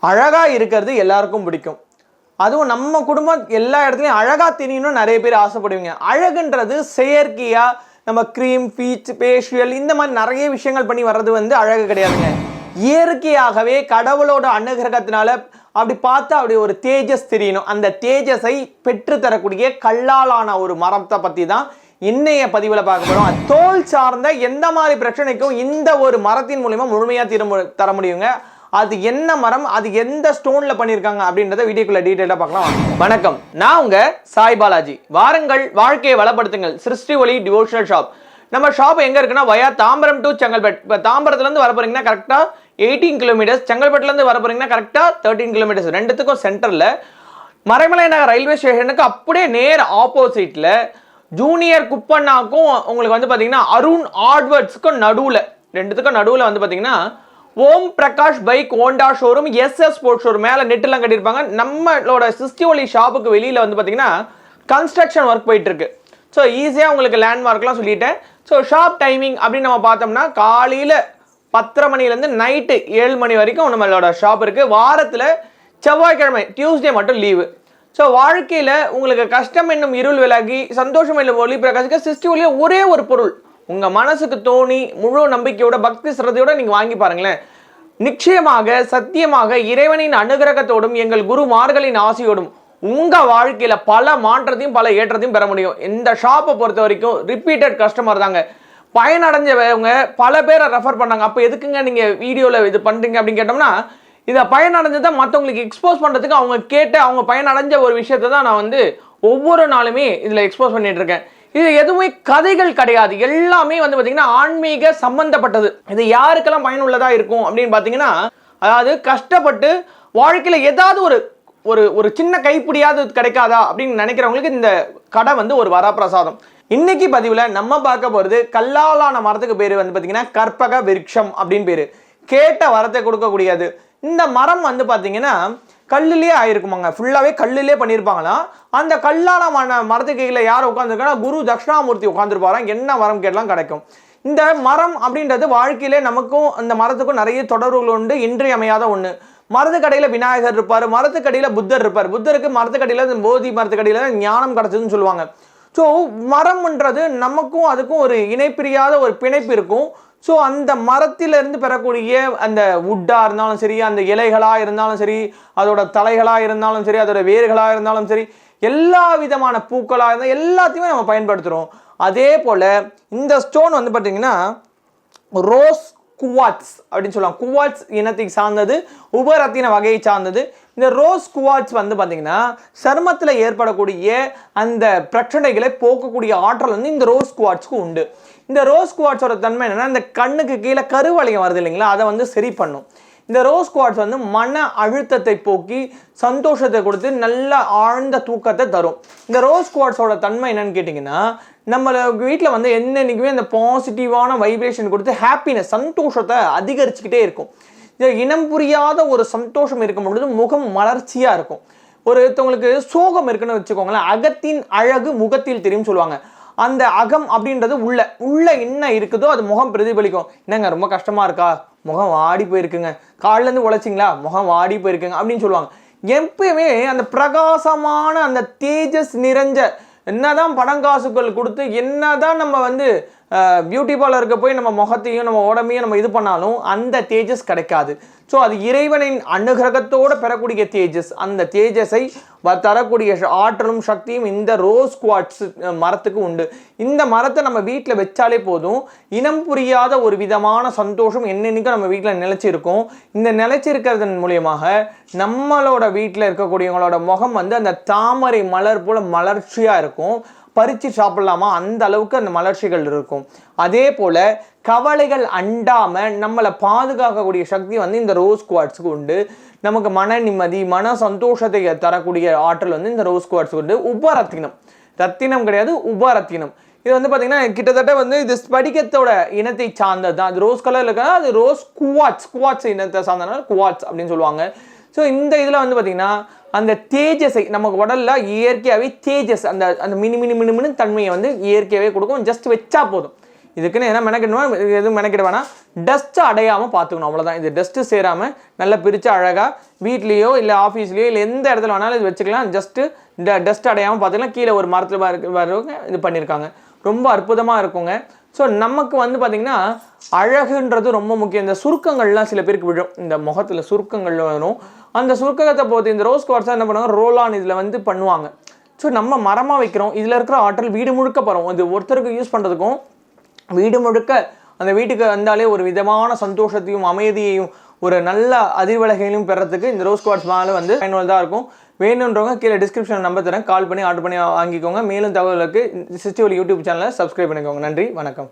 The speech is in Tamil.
அழகாக இருக்கிறது எல்லாருக்கும் பிடிக்கும். அதுவும் நம்ம குடும்பம் எல்லா இடத்துலையும் அழகாக தெரியணும்னு நிறைய பேர் ஆசைப்படுவீங்க. அழகுன்றது செயற்கையாக நம்ம க்ரீம் பீச் ஃபேஷியல் இந்த மாதிரி நிறைய விஷயங்கள் பண்ணி வர்றது வந்து அழகு கிடையாதுங்க. இயற்கையாகவே கடவுளோட அனுகிரகத்தினால அப்படி பார்த்தா அப்படி ஒரு தேஜஸ் தெரியணும். அந்த தேஜஸை பெற்று தரக்கூடிய கல்லாலான ஒரு மரத்தை பற்றி தான் இன்னைய பதிவில் பார்க்க போகிறோம் தோல் சார்ந்த எந்த மாதிரி பிரச்சனைக்கும் இந்த ஒரு மரத்தின் மூலிமா முழுமையாக தீர மு- தர முடியுங்க? அது என்ன மரம் அது எந்த ஸ்டோன்ல பண்ணியிருக்காங்க அப்படின்றத வீடியோக்குள்ள டீட்டெயிலாக பார்க்கலாம். வணக்கம். நான் உங்க சாய் பாலாஜி. வாரங்கள் வாழ்க்கையை வளப்படுத்துங்கள். சிருஷ்டி ஒளி டிவோஷனல் ஷாப் நம்ம ஷாப் எங்க இருக்குன்னா வயா தாம்பரம் டு செங்கல்பட் இப்போ தாம்பரத்துலேருந்து வர போறீங்கன்னா கரெக்டாக எயிட்டீன் கிலோமீட்டர்ஸ் செங்கல்பட்டுலேருந்து வர போறீங்கன்னா கரெக்டாக தேர்ட்டீன் கிலோமீட்டர்ஸ் ரெண்டுத்துக்கும் சென்டரில் மறைமலை நகர் ரயில்வே ஸ்டேஷனுக்கு அப்படியே நேர் ஆப்போசிட்டில் ஜூனியர் குப்பண்ணாக்கும் உங்களுக்கு வந்து பார்த்தீங்கன்னா அருண் ஆட்வர்ட்ஸ்க்கும் நடுவில். ரெண்டுத்துக்கும் நடுவில் வந்து பார்த்தீங்கன்னா Om Prakash bike Honda showroom SS sports showroom. மேலே நெட்டெல்லாம் கட்டியிருப்பாங்க. நம்மளோட சிஸ்டி ஒலி ஷாப்புக்கு வெளியில் வந்து பார்த்தீங்கன்னா கன்ஸ்ட்ரக்ஷன் ஒர்க் போயிட்டுருக்கு. ஸோ ஈஸியாக உங்களுக்கு லேண்ட்மார்க்லாம் சொல்லிட்டேன். ஸோ ஷாப் டைமிங் அப்படின்னு நம்ம பார்த்தோம்னா காலையில் பத்தரை மணிலேருந்து நைட்டு ஏழு மணி வரைக்கும் நம்மளோட ஷாப் இருக்குது வாரத்தில் செவ்வாய்க்கிழமை டியூஸ்டே மட்டும் லீவு ஸோ வாழ்க்கையில் உங்களுக்கு கஷ்டம் என்னும் இருள் விலகி சந்தோஷம் என்னும் ஒளி பிரகாசிக்க சிஸ்டி ஒளியில் ஒரே ஒரு பொருள். உங்கள் மனசுக்கு தோணி முழு நம்பிக்கையோட பக்தி சிரதையோட நீங்கள் வாங்கி பாருங்களேன். நிச்சயமாக சத்தியமாக இறைவனின் அனுகிரகத்தோடும் எங்கள் குருமார்களின் ஆசையோடும் உங்கள் வாழ்க்கையில் பல மாற்றத்தையும் பல ஏற்றத்தையும் பெற முடியும். இந்த ஷாப்பை பொறுத்த வரைக்கும் ரிப்பீட்டட் கஸ்டமர் தாங்க. பயனடைஞ்சவங்க பல பேரை ரெஃபர் பண்ணாங்க. அப்போ எதுக்குங்க நீங்கள் வீடியோவில் இது பண்ணுறீங்க அப்படின்னு கேட்டோம்னா இதை பயனடைஞ்சதை மற்றவங்களுக்கு எக்ஸ்போஸ் பண்ணுறதுக்கு அவங்க கேட்டு அவங்க பயனடைஞ்ச ஒரு விஷயத்தை தான் நான் வந்து ஒவ்வொரு நாளுமே இதில் எக்ஸ்போஸ் பண்ணிகிட்ருக்கேன் இருக்கேன். இது எதுவுமே கதைகள் கிடையாது. எல்லாமே வந்து பார்த்தீங்கன்னா ஆன்மீக சம்பந்தப்பட்டது. இது யாருக்கெல்லாம் பயனுள்ளதாக இருக்கும் அப்படின்னு பார்த்தீங்கன்னா அதாவது கஷ்டப்பட்டு வாழ்க்கையில் ஏதாவது ஒரு ஒரு ஒரு சின்ன கைப்பிடியாவது கிடைக்காதா அப்படின்னு நினைக்கிறவங்களுக்கு இந்த கடை வந்து ஒரு வரப்பிரசாதம். இன்னைக்கு பதிவில் நம்ம பார்க்க போகிறது கல்லாலான மரத்துக்கு பேர் வந்து பார்த்தீங்கன்னா கற்பக விருட்சம் அப்படின்னு பேர். கேட்ட வரத்தை கொடுக்கக்கூடியது. இந்த மரம் வந்து பார்த்தீங்கன்னா கல்லுலேயே ஆயிருக்குமாங்க. ஃபுல்லாகவே கல்லுலேயே பண்ணியிருப்பாங்களாம் அந்த கல்லான மன மரத்துக்கு கீழே யார் உட்காந்துருக்காங்கன்னா குரு தட்சிணாமூர்த்தி உட்காந்துருப்பாராம் என்ன மரம் கேட்டலாம் கிடைக்கும். இந்த மரம் அப்படின்றது வாழ்க்கையிலே நமக்கும் அந்த மரத்துக்கும் நிறைய தொடர்புகள் உண்டு இன்றியமையாத ஒன்று மரத்துக்கடையில் விநாயகர் இருப்பார் மரத்துக்கடையில் புத்தர் இருப்பார். புத்தருக்கு மரத்துக்கடையில் போதி மரத்துக்கடையில் ஞானம் கிடச்சதுன்னு சொல்லுவாங்க. ஸோ மரம்ன்றது நமக்கும் அதுக்கும் ஒரு இணைப்பிரியாத ஒரு பிணைப்பு இருக்கும். ஸோ அந்த மரத்திலிருந்து பெறக்கூடிய அந்த வுட்டாக இருந்தாலும் சரி அந்த இலைகளாக இருந்தாலும் சரி அதோட தலைகளாக இருந்தாலும் சரி அதோட வேர்களாக இருந்தாலும் சரி எல்லா விதமான பூக்களாக இருந்தால் எல்லாத்தையுமே நம்ம பயன்படுத்துகிறோம் அதே போல் இந்த ஸ்டோன் வந்து பார்த்தீங்கன்னா ரோஸ் குவாட்ஸ் அப்படின்னு சொல்லலாம் குவாட்ஸ் இனத்தை சார்ந்தது உபரத்தின வகையை சார்ந்தது. இந்த ரோஸ் குவாட்ஸ் வந்து பார்த்தீங்கன்னா சருமத்தில் ஏற்படக்கூடிய அந்த பிரச்சனைகளை போக்கக்கூடிய ஆற்றல் வந்து இந்த ரோஸ் குவாட்ஸ்க்கு உண்டு. இந்த ரோஸ் குவாட்ஸோட தன்மை என்னென்னா இந்த கண்ணுக்கு கீழே கருவளையம் வருது இல்லைங்களா? அதை வந்து சரி பண்ணும். இந்த ரோஸ் குவாட்ஸ் வந்து மன அழுத்தத்தை போக்கி சந்தோஷத்தை கொடுத்து நல்ல ஆழ்ந்த தூக்கத்தை தரும். இந்த ரோஸ் குவாட்ஸோட தன்மை என்னன்னு கேட்டிங்கன்னா நம்ம வீட்டில் வந்து என்னென்னைக்குமே அந்த பாசிட்டிவான வைப்ரேஷன் கொடுத்து ஹாப்பினஸ் சந்தோஷத்தை அதிகரிச்சுக்கிட்டே இருக்கும். இது இனம் புரியாத ஒரு சந்தோஷம் இருக்கும் பொழுது முகம் மலர்ச்சியாக இருக்கும். ஒருத்தவங்களுக்கு சோகம் இருக்குன்னு வச்சுக்கோங்களேன் அகத்தின் அழகு முகத்தில் தெரியும் சொல்லுவாங்க. அந்த அகம் அப்படின்றது உள்ள உள்ள என்ன இருக்குதோ அது முகம் பிரதிபலிக்கும். என்னங்க ரொம்ப கஷ்டமா இருக்கா? முகம் வாடி போயிருக்குங்க. காலிலேருந்து உழைச்சிங்களா? முகம் வாடி போயிருக்குங்க அப்படின்னு சொல்லுவாங்க. எப்பயுமே அந்த பிரகாசமான அந்த தேஜஸ் நிறைஞ்ச என்னதான் பணங்காசுகள் கொடுத்து என்னதான் நம்ம வந்து பியூட்டி பார்லருக்கு போய் நம்ம முகத்தையும் நம்ம உடம்பையும் நம்ம இது பண்ணாலும் அந்த தேஜஸ் கிடைக்காது. ஸோ அது இறைவனின் அனுகிரகத்தோடு பெறக்கூடிய தேஜஸ். அந்த தேஜஸை வ- தரக்கூடிய ஆற்றலும் சக்தியும் இந்த ரோஸ் குவாட்ஸ் மரத்துக்கு உண்டு. இந்த மரத்தை நம்ம வீட்டில் வச்சாலே போதும். இனம் புரியாத ஒரு விதமான சந்தோஷம் என்னென்னைக்கும் நம்ம வீட்டில் நிலைச்சிருக்கும். இந்த நிலச்சிருக்கிறதன் மூலியமாக நம்மளோட வீட்டில் இருக்கக்கூடியவங்களோட முகம் வந்து அந்த தாமரை மலர் போல் மலர்ச்சியாக இருக்கும். பறித்து சாப்பிடலாமா? அந்த அளவுக்கு அந்த மலர்ச்சிகள் இருக்கும். அதே போல் கவலைகள் அண்டாமல் நம்மளை பாதுகாக்கக்கூடிய சக்தி வந்து இந்த ரோஸ் குவாட்ஸுக்கு உண்டு. நமக்கு மன நிம்மதி மன சந்தோஷத்தை தரக்கூடிய ஆற்றல் வந்து இந்த ரோஸ் குவாட்ஸுக்கு உண்டு. உபரத்தினம். ரத்தினம் கிடையாது உபரத்தினம். இது வந்து பார்த்தீங்கன்னா கிட்டத்தட்ட வந்து இது ஸ்படிகத்தோட இனத்தை சார்ந்தது தான் அது ரோஸ் கலரில் இருக்கா அது ரோஸ் குவாட்ஸ் குவாட்ஸ் இனத்தை சார்ந்தனால குவாட்ஸ் அப்படின்னு சொல்லுவாங்க. ஸோ இந்த இதில் வந்து பார்த்தீங்கன்னா அந்த தேஜஸை நமக்கு உடலில் இயற்கையாகவே தேஜஸ் அந்த அந்த மினி மினி மினி மினு தன்மையை வந்து இயற்கையாகவே கொடுக்கும். ஜஸ்ட் வச்சா போதும். இதுக்குன்னு என்ன மெனக்கிடணுமா? எதுவும் மெனக்கிட வேணாம். டஸ்ட்டு அடையாமல் பார்த்துக்கணும் அவ்வளோதான் இது டஸ்ட்டு சேராமல் நல்லா பிரித்து அழகாக வீட்லேயோ இல்லை ஆஃபீஸ்லேயோ இல்லை எந்த இடத்துல வேணாலும் இது வச்சுக்கலாம். ஜஸ்ட்டு இந்த டஸ்ட் அடையாமல் பார்த்துக்கலாம். கீழே ஒரு மரத்தில் வரவங்க இது பண்ணியிருக்காங்க ரொம்ப அற்புதமாக இருக்குங்க. ஸோ நமக்கு வந்து பார்த்திங்கன்னா அழகுன்றது ரொம்ப முக்கியம். இந்த சுருக்கங்கள்லாம் சில பேருக்கு விழும். இந்த முகத்தில் சுருக்கங்கள் வரும். அந்த சுருக்கத்தை போது இந்த ரோஸ் குவார்ட்ஸாக என்ன பண்ணுவாங்க? ரோலான் இதில் வந்து பண்ணுவாங்க. ஸோ நம்ம மரமாக வைக்கிறோம். இதில் இருக்கிற ஆற்றல் வீடு முழுக்க பரவும். இது ஒருத்தருக்கு யூஸ் பண்ணுறதுக்கும் வீடு முழுக்க அந்த வீட்டுக்கு வந்தாலே ஒரு விதமான சந்தோஷத்தையும் அமைதியையும் ஒரு நல்ல அதிர்வலகையிலும் பெறத்துக்கு இந்த ரோஸ் குவார்ட்ஸ் மேலே வந்து பயனுள்ளதாக இருக்கும். வேணுன்றவங்க கீழே டிஸ்கிரிப்ஷன் நம்பர் தரேன். கால் பண்ணி ஆர்டர் பண்ணி வாங்கிக்கோங்க. மேலும் தகவலுக்கு சிஸ்டிவல் யூடியூப் சேனலை சப்ஸ்கிரைப் பண்ணிக்கோங்க. நன்றி. வணக்கம்.